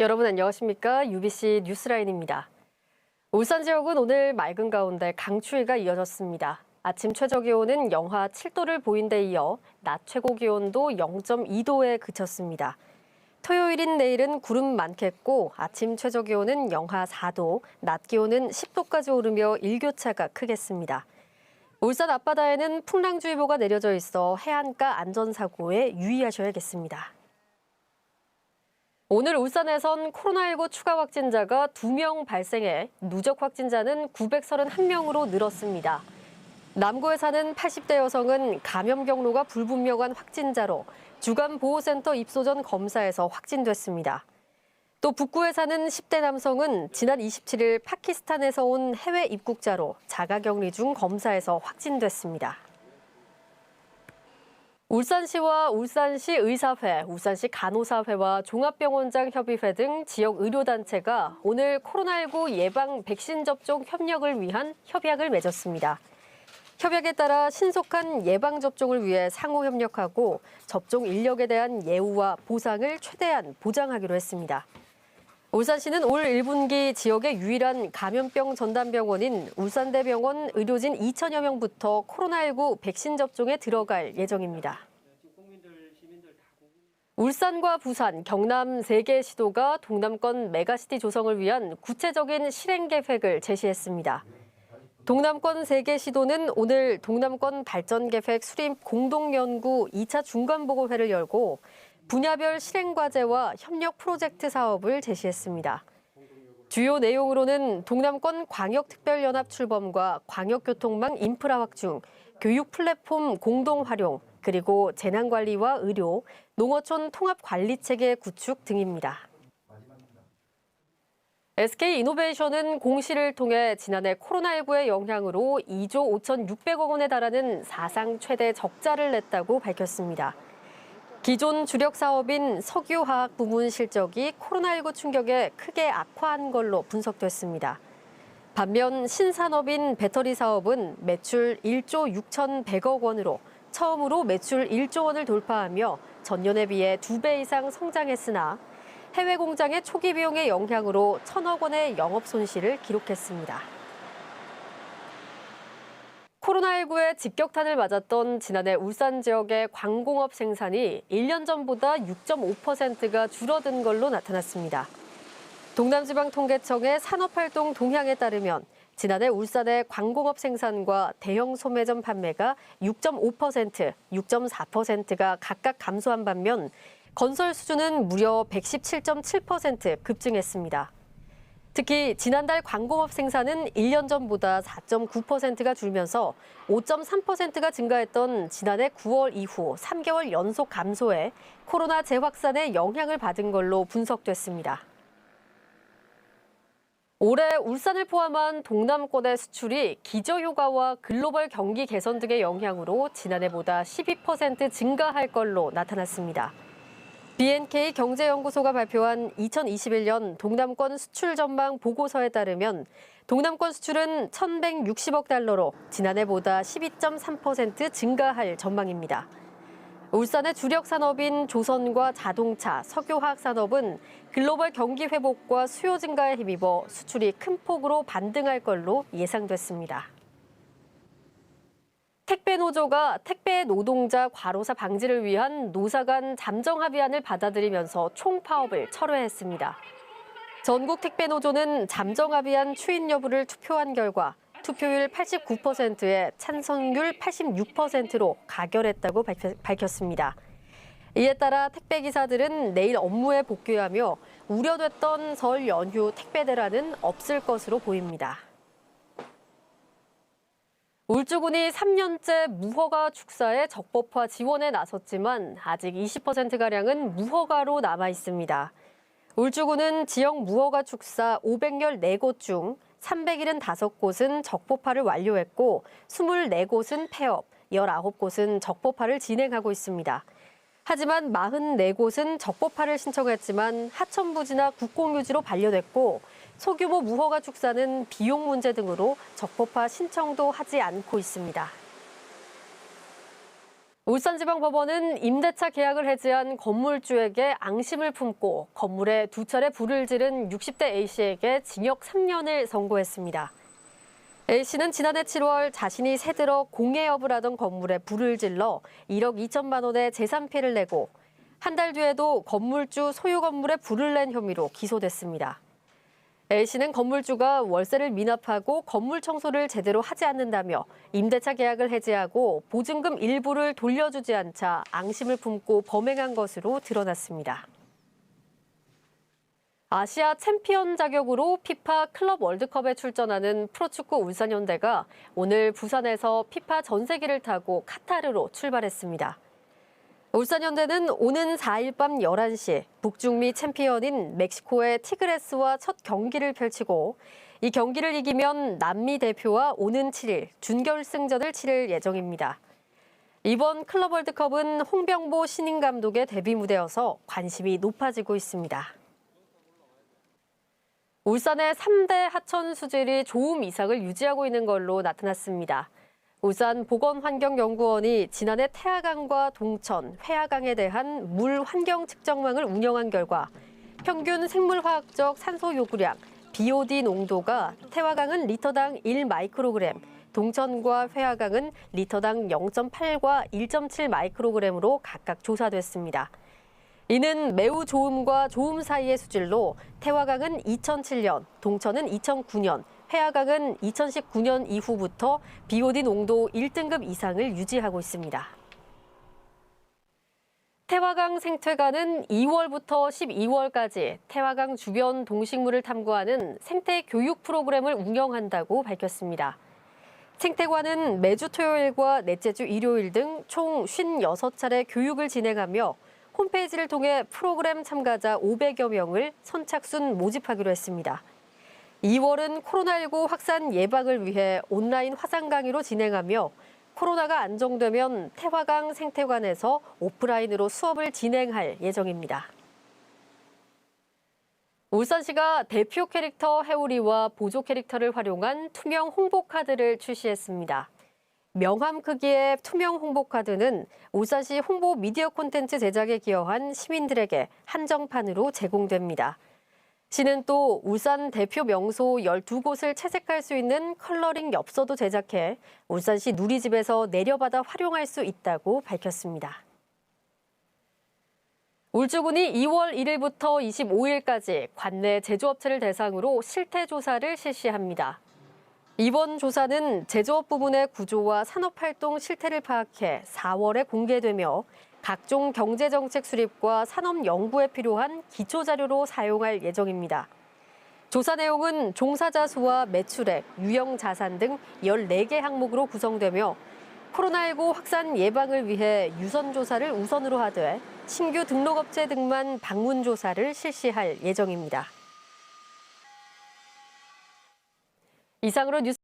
여러분 안녕하십니까? UBC 뉴스라인입니다. 울산 지역은 오늘 맑은 가운데 강추위가 이어졌습니다. 아침 최저 기온은 영하 7도를 보인 데 이어 낮 최고 기온도 0.2도에 그쳤습니다. 토요일인 내일은 구름 많겠고 아침 최저 기온은 영하 4도, 낮 기온은 10도까지 오르며 일교차가 크겠습니다. 울산 앞바다에는 풍랑주의보가 내려져 있어 해안가 안전사고에 유의하셔야겠습니다. 오늘 울산에선 코로나19 추가 확진자가 2명 발생해 누적 확진자는 931명으로 늘었습니다. 남구에 사는 80대 여성은 감염 경로가 불분명한 확진자로 주간 보호센터 입소 전 검사에서 확진됐습니다. 또 북구에 사는 10대 남성은 지난 27일 파키스탄에서 온 해외 입국자로 자가격리 중 검사에서 확진됐습니다. 울산시와 울산시 의사회, 울산시 간호사회와 종합병원장 협의회 등 지역 의료단체가 오늘 코로나19 예방 백신 접종 협력을 위한 협약을 맺었습니다. 협약에 따라 신속한 예방 접종을 위해 상호 협력하고 접종 인력에 대한 예우와 보상을 최대한 보장하기로 했습니다. 울산시는 올 1분기 지역의 유일한 감염병 전담병원인 울산대병원 의료진 2천여 명부터 코로나19 백신 접종에 들어갈 예정입니다. 울산과 부산, 경남 세개 시도가 동남권 메가시티 조성을 위한 구체적인 실행 계획을 제시했습니다. 동남권 세개 시도는 오늘 동남권 발전 계획 수립 공동연구 2차 중간보고회를 열고 분야별 실행 과제와 협력 프로젝트 사업을 제시했습니다. 주요 내용으로는 동남권 광역특별연합 출범과 광역교통망 인프라 확충, 교육 플랫폼 공동 활용, 그리고 재난관리와 의료, 농어촌 통합관리체계 구축 등입니다. SK이노베이션은 공시를 통해 지난해 코로나19의 영향으로 2조 5,600억 원에 달하는 사상 최대 적자를 냈다고 밝혔습니다. 기존 주력 사업인 석유화학 부문 실적이 코로나19 충격에 크게 악화한 걸로 분석됐습니다. 반면 신산업인 배터리 사업은 매출 1조 6,100억 원으로 처음으로 매출 1조 원을 돌파하며 전년에 비해 2배 이상 성장했으나 해외 공장의 초기 비용의 영향으로 천억 원의 영업 손실을 기록했습니다. 코로나19의 직격탄을 맞았던 지난해 울산 지역의 광공업 생산이 1년 전보다 6.5%가 줄어든 걸로 나타났습니다. 동남지방통계청의 산업활동 동향에 따르면 지난해 울산의 광공업 생산과 대형 소매점 판매가 6.5%, 6.4%가 각각 감소한 반면 건설 수준은 무려 117.7% 급증했습니다. 특히 지난달 광공업 생산은 1년 전보다 4.9%가 줄면서 5.3%가 증가했던 지난해 9월 이후 3개월 연속 감소해 코로나 재확산의 영향을 받은 걸로 분석됐습니다. 올해 울산을 포함한 동남권의 수출이 기저효과와 글로벌 경기 개선 등의 영향으로 지난해보다 12% 증가할 걸로 나타났습니다. BNK 경제연구소가 발표한 2021년 동남권 수출 전망 보고서에 따르면 동남권 수출은 1,160억 달러로 지난해보다 12.3% 증가할 전망입니다. 울산의 주력 산업인 조선과 자동차, 석유화학 산업은 글로벌 경기 회복과 수요 증가에 힘입어 수출이 큰 폭으로 반등할 걸로 예상됐습니다. 택배 노조가 택배 노동자 과로사 방지를 위한 노사 간 잠정 합의안을 받아들이면서 총파업을 철회했습니다. 전국 택배 노조는 잠정 합의안 추인 여부를 투표한 결과 투표율 89%에 찬성률 86%로 가결했다고 밝혔습니다. 이에 따라 택배 기사들은 내일 업무에 복귀하며 우려됐던 설 연휴 택배 대란은 없을 것으로 보입니다. 울주군이 3년째 무허가 축사에 적법화 지원에 나섰지만 아직 20%가량은 무허가로 남아 있습니다. 울주군은 지역 무허가 축사 514곳 중 375곳은 적법화를 완료했고 24곳은 폐업, 19곳은 적법화를 진행하고 있습니다. 하지만 44곳은 적법화를 신청했지만 하천부지나 국공유지로 반려됐고 소규모 무허가 축사는 비용 문제 등으로 적법화 신청도 하지 않고 있습니다. 울산지방법원은 임대차 계약을 해지한 건물주에게 앙심을 품고 건물에 두 차례 불을 지른 60대 A씨에게 징역 3년을 선고했습니다. A씨는 지난해 7월 자신이 새들어 공해업을 하던 건물에 불을 질러 1억 2천만 원의 재산 피해를 내고 한 달 뒤에도 건물주 소유 건물에 불을 낸 혐의로 기소됐습니다. A씨는 건물주가 월세를 미납하고 건물 청소를 제대로 하지 않는다며 임대차 계약을 해지하고 보증금 일부를 돌려주지 않자 앙심을 품고 범행한 것으로 드러났습니다. 아시아 챔피언 자격으로 피파 클럽 월드컵에 출전하는 프로축구 울산현대가 오늘 부산에서 피파 전세기를 타고 카타르로 출발했습니다. 울산현대는 오는 4일 밤 11시 북중미 챔피언인 멕시코의 티그레스와 첫 경기를 펼치고 이 경기를 이기면 남미 대표와 오는 7일 준결승전을 치를 예정입니다. 이번 클럽 월드컵은 홍병보 신인 감독의 데뷔 무대여서 관심이 높아지고 있습니다. 울산의 3대 하천 수질이 좋음 이상을 유지하고 있는 걸로 나타났습니다. 울산 보건환경연구원이 지난해 태화강과 동천, 회화강에 대한 물 환경 측정망을 운영한 결과 평균 생물화학적 산소 요구량, BOD 농도가 태화강은 리터당 1 마이크로그램, 동천과 회화강은 리터당 0.8과 1.7 마이크로그램으로 각각 조사됐습니다. 이는 매우 좋음과 좋음 사이의 수질로 태화강은 2007년, 동천은 2009년, 회화강은 2019년 이후부터 BOD 농도 1등급 이상을 유지하고 있습니다. 태화강 생태관은 2월부터 12월까지 태화강 주변 동식물을 탐구하는 생태 교육 프로그램을 운영한다고 밝혔습니다. 생태관은 매주 토요일과 넷째 주 일요일 등 총 56차례 교육을 진행하며 홈페이지를 통해 프로그램 참가자 500여 명을 선착순 모집하기로 했습니다. 2월은 코로나19 확산 예방을 위해 온라인 화상 강의로 진행하며 코로나가 안정되면 태화강 생태관에서 오프라인으로 수업을 진행할 예정입니다. 울산시가 대표 캐릭터 해오리와 보조 캐릭터를 활용한 투명 홍보 카드를 출시했습니다. 명함 크기의 투명 홍보 카드는 울산시 홍보 미디어 콘텐츠 제작에 기여한 시민들에게 한정판으로 제공됩니다. 시는 또 울산 대표 명소 12곳을 채색할 수 있는 컬러링 엽서도 제작해 울산시 누리집에서 내려받아 활용할 수 있다고 밝혔습니다. 울주군이 2월 1일부터 25일까지 관내 제조업체를 대상으로 실태 조사를 실시합니다. 이번 조사는 제조업 부분의 구조와 산업활동 실태를 파악해 4월에 공개되며 각종 경제정책 수립과 산업 연구에 필요한 기초 자료로 사용할 예정입니다. 조사 내용은 종사자 수와 매출액, 유형 자산 등 14개 항목으로 구성되며 코로나19 확산 예방을 위해 유선 조사를 우선으로 하되 신규 등록업체 등만 방문 조사를 실시할 예정입니다. 이상으로 뉴스